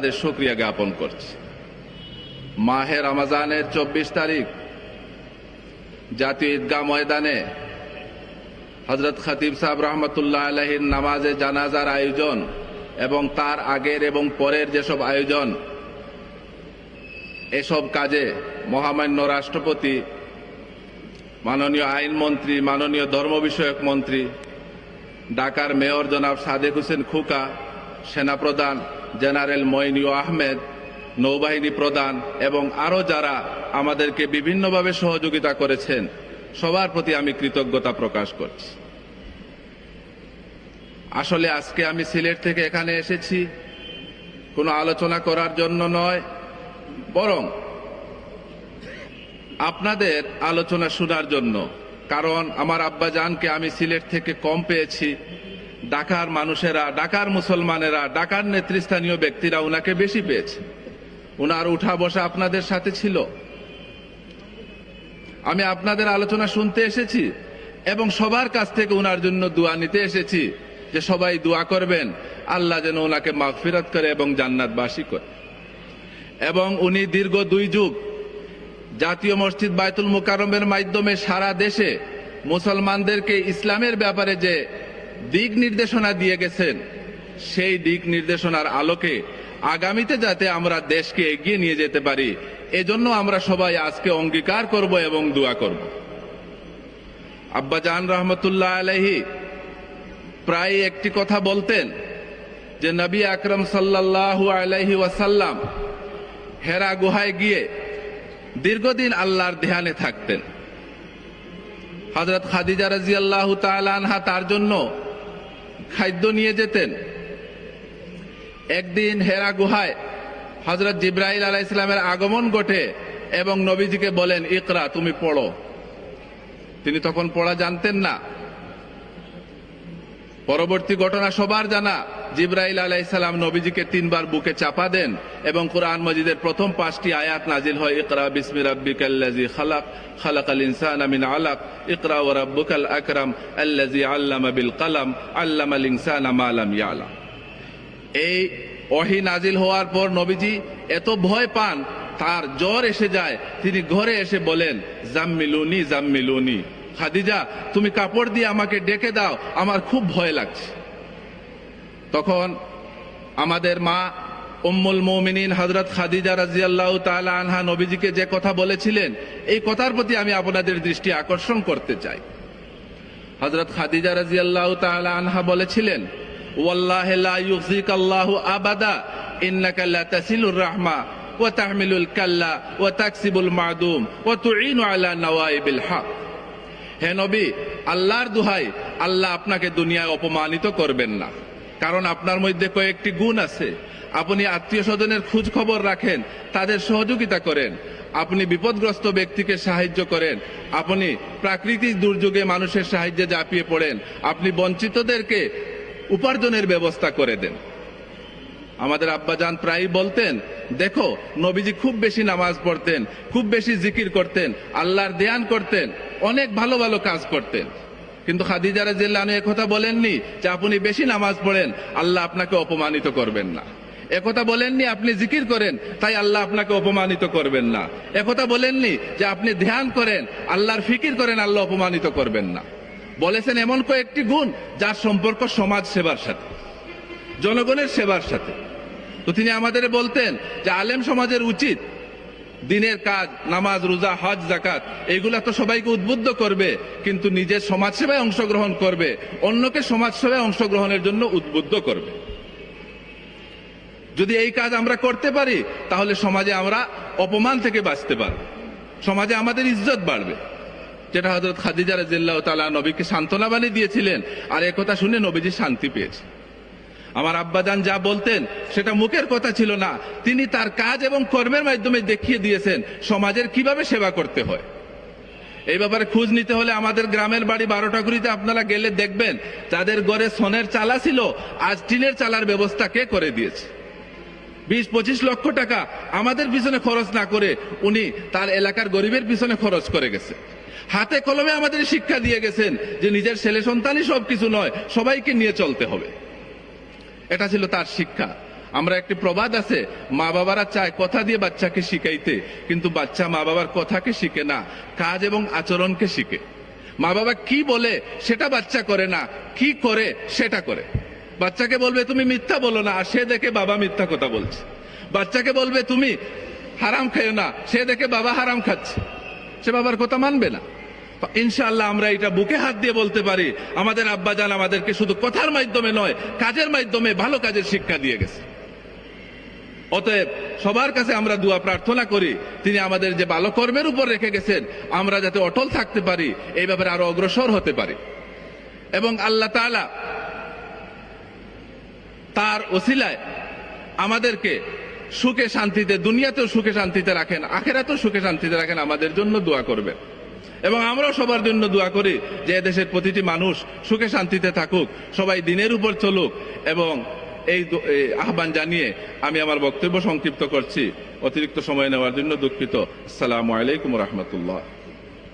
তাদের জ্ঞাপন করছি। মাহের রমাজানের চব্বিশ তারিখ, জাতীয় ঈদগাহ ময়দানে হজরত খতিব সাহেব রহমতুল্লাহ আলহির নামাজে জানাজার আয়োজন এবং তার আগের এবং পরের যেসব আয়োজন, এসব কাজে মহামান্য রাষ্ট্রপতি, মাননীয় আইনমন্ত্রী মাননীয় ধর্ম বিষয়ক মন্ত্রী, ঢাকার মেয়র জনাব সাদেক হোসেন খুকা, সেনাপ্রধান জেনারেল মইনিউ আহমেদ, নৌবাহিনী প্রধান এবং আরও যারা আমাদেরকে বিভিন্নভাবে সহযোগিতা করেছেন, সবার প্রতি আমি কৃতজ্ঞতা প্রকাশ করছি। আসলে আজকে আমি সিলেট থেকে এখানে এসেছি, কোনো আলোচনা করার জন্য নয়, বরং আপনাদের আলোচনা শোনার জন্য, কারণ আমার আব্বাজানকে আমি সিলেট থেকে কম পেয়েছি ঢাকার মানুষেরা, ডাকার মুসলমানেরা, ডাকার নেতৃস্থানীয় ব্যক্তিরা উনাকে বেশি পেয়েছে। উনার উঠা বসা আপনাদের সাথে ছিল। আমি আপনাদের আলোচনা শুনতে এসেছি এবং সবার কাছ থেকে উনার জন্য দোয়া নিতে এসেছি যে সবাই দোয়া করবেন, আল্লাহ যেন ওনাকে মাগফিরাত করে এবং জান্নাতবাসী করে। এবং উনি দীর্ঘ দুই যুগ জাতীয় মসজিদ বায়তুল মোকারমের মাধ্যমে সারা দেশে মুসলমানদেরকে ইসলামের ব্যাপারে যে দিক নির্দেশনা দিয়ে গেছেন। সেই দিক নির্দেশনার আলোকে আগামীতে যাতে আমরা দেশকে এগিয়ে নিয়ে যেতে পারি, এজন্য আমরা সবাই আজকে অঙ্গীকার করব এবং দোয়া করব। আব্বাজান রহমতুল্লাহ আলহি প্রায় একটি কথা বলতেন যে, নবী আকরম সাল্লাল্লাহু আলাইহি ওয়াসাল্লাম হেরা গুহায় গিয়ে দীর্ঘদিন আল্লাহর ধ্যানে থাকতেন। হজরত খাদিজা রাজি আল্লাহ আনহা তার জন্য খাদ্য নিয়ে যেতেন। একদিন হেরা গুহায় হজরত জিব্রাহিল আলাহ ইসলামের আগমন ঘটে এবং নবীজিকে বলেন, ইকরা, তুমি পড়ো। তিনি তখন পড়া জানতেন না। পরবর্তী ঘটনা সবার জানা। জিব্রাইল আলাইসালাম নবীজিকে তিনবার বুকে চাপা দেন এবং কোরআন মজিদের প্রথম পাঁচটি আয়াত নাজিল হয়, ইকরা বিসমি রাব্বিকাল্লাজি খালাক, খালাকাল ইনসানা মিন আলাক, ইকরা ওয়া রাব্বুকাল আকরাম আল্লাজি আল্লামা বিল কালাম, আল্লামাল ইনসানা মা লাম ইয়ালাম। এই ওহি নাজিল হওয়ার পর নবীজি এত ভয় পান, তার জ্বর এসে যায়, তিনি ঘরে এসে বলেন, জাম্মিলুনি জাম্মিলুনি। খাদিজা, তুমি কাপড় দিয়ে আমাকে ডেকে দাও, আমার খুব ভয় লাগছে। তখন আমাদের মা উম্মুল মৌমিনিন হজরত খাদিজা রাজিয়াল্লাহ তালা আনহা নবীজিকে যে কথা বলেছিলেন, এই কথার প্রতি আমি আপনাদের দৃষ্টি আকর্ষণ করতে চাই। হজরত খাদিজা রাজিয়াল্লাহ তালা আনহা বলেছিলেন, ওয়াল্লাহি আল্লাহু আবাদা, ইন্নাকা লা তাসিলুর রাহমা হে নবী, আল্লাহর দুহাই, আল্লাহ আপনাকে দুনিয়ায় অপমানিত করবেন না। কারণ আপনার মধ্যে কয়েকটি গুণ আছে। আপনি আত্মীয় স্বজনের খোঁজ খবর রাখেন, তাদের সহযোগিতা করেন। আপনি বিপদগ্রস্ত ব্যক্তিকে সাহায্য করেন। আপনি প্রাকৃতিক দুর্যোগে মানুষের সাহায্যে ঝাঁপিয়ে পড়েন। আপনি বঞ্চিতদেরকে উপার্জনের ব্যবস্থা করে দেন। আমাদের আব্বাজান প্রায় বলতেন, দেখো, নবীজি খুব বেশি নামাজ পড়তেন, খুব বেশি জিকির করতেন, আল্লাহর দেয়ান করতেন। অনেক ভালো ভালো কাজ করতেন। কিন্তু খাদিজা রাজিয়াল্লাহু একথা বলেননি যে আপনি বেশি নামাজ পড়েন, আল্লাহ আপনাকে অপমানিত করবেন না। একথা বলেননি আপনি জিকির করেন, তাই আল্লাহ আপনাকে অপমানিত করবেন না। একথা বলেননি যে আপনি ধ্যান করেন, আল্লাহর ফিকির করেন, আল্লাহ অপমানিত করবেন না। বলেছেন এমন কয়েকটি গুণ যার সম্পর্ক সমাজ সেবার সাথে, জনগণের সেবার সাথে। তো তিনি আমাদের বলতেন যে আলেম সমাজের উচিত দিনের কাজ, নামাজ, রোজা, হজ জাকাত এগুলা তো সবাইকে উদ্বুদ্ধ করবে, কিন্তু নিজের সমাজসেবায় অংশগ্রহণ করবে, অন্যকে সমাজসেবায় অংশগ্রহণের জন্য উদ্বুদ্ধ করবে। যদি এই কাজ আমরা করতে পারি, তাহলে সমাজে আমরা অপমান থেকে বাঁচতে পারব। সমাজে আমাদের ইজ্জত বাড়বে। যেটা হজরত খাদিজা রাজিল্লাহ তালা নবীকে সান্ত্বনা বানিয়ে দিয়েছিলেন, আর একথা শুনে নবীজি শান্তি পেয়েছে আমার আব্বাজান যা বলতেন, সেটা মুখের কথা ছিল না। তিনি তার কাজ এবং কর্মের মাধ্যমে দেখিয়ে দিয়েছেন, সমাজের কীভাবে সেবা করতে হয়। এই ব্যাপারে খোঁজ নিতে হলে আমাদের গ্রামের বাড়ি বারোটাকুড়িতে আপনারা গেলে দেখবেন তাদের ঘরে সনের চালা ছিল, আজ টিনের চালার ব্যবস্থা কে করে দিয়েছে? বিশ, পঁচিশ লক্ষ টাকা আমাদের পিছনে খরচ না করে উনি তার এলাকার গরিবের পিছনে খরচ করে গেছে। হাতে কলমে আমাদের শিক্ষা দিয়ে গেছেন যে নিজের ছেলে সন্তানই সবকিছু নয়, সবাইকে নিয়ে চলতে হবে। এটা ছিল তার শিক্ষা। আমরা একটি প্রবাদ আছে, মা বাবারা চায় কথা দিয়ে বাচ্চাকে শিখাইতে, কিন্তু বাচ্চা মা বাবার কথাকে শিখে না, কাজ এবং আচরণকে শিখে। মা বাবা কি বলে সেটা বাচ্চা করে না, কি করে সেটা করে। বাচ্চাকে বলবে, তুমি মিথ্যা বলো না, আর সে দেখে বাবা মিথ্যা কথা বলছে। বাচ্চাকে বলবে, তুমি হারাম খেও না, সে দেখে বাবা হারাম খাচ্ছে। সে বাবার কথা মানবে না। ইনশাআল্লাহ আমরা এটা বুকে হাত দিয়ে বলতে পারি, আমাদের আব্বাজান আমাদেরকে শুধু কথার মাধ্যমে নয়, কাজের মাধ্যমে ভালো কাজের শিক্ষা দিয়ে গেছে। অতএব সবার কাছে আমরা দোয়া প্রার্থনা করি, তিনি আমাদের যে ভালো কর্মের উপর রেখে গেছেন, আমরা যাতে অটল থাকতে পারি, এই ব্যাপারে আরও অগ্রসর হতে পারি। এবং আল্লাহ তার ওসিলায় আমাদেরকে সুখে শান্তিতে, দুনিয়াতেও সুখে শান্তিতে রাখেন, আখেরাতেও সুখে শান্তিতে রাখেন, আমাদের জন্য দোয়া করবেন। এবং আমরাও সবার জন্য দোয়া করি যে দেশের প্রতিটি মানুষ সুখে শান্তিতে থাকুক, সবাই দিনের উপর চলুক এবং এই আহ্বান জানিয়ে আমি আমার বক্তব্য সংক্ষিপ্ত করছি। অতিরিক্ত সময় নেওয়ার জন্য দুঃখিত। আসসালামু আলাইকুম রহমতুল্লাহ।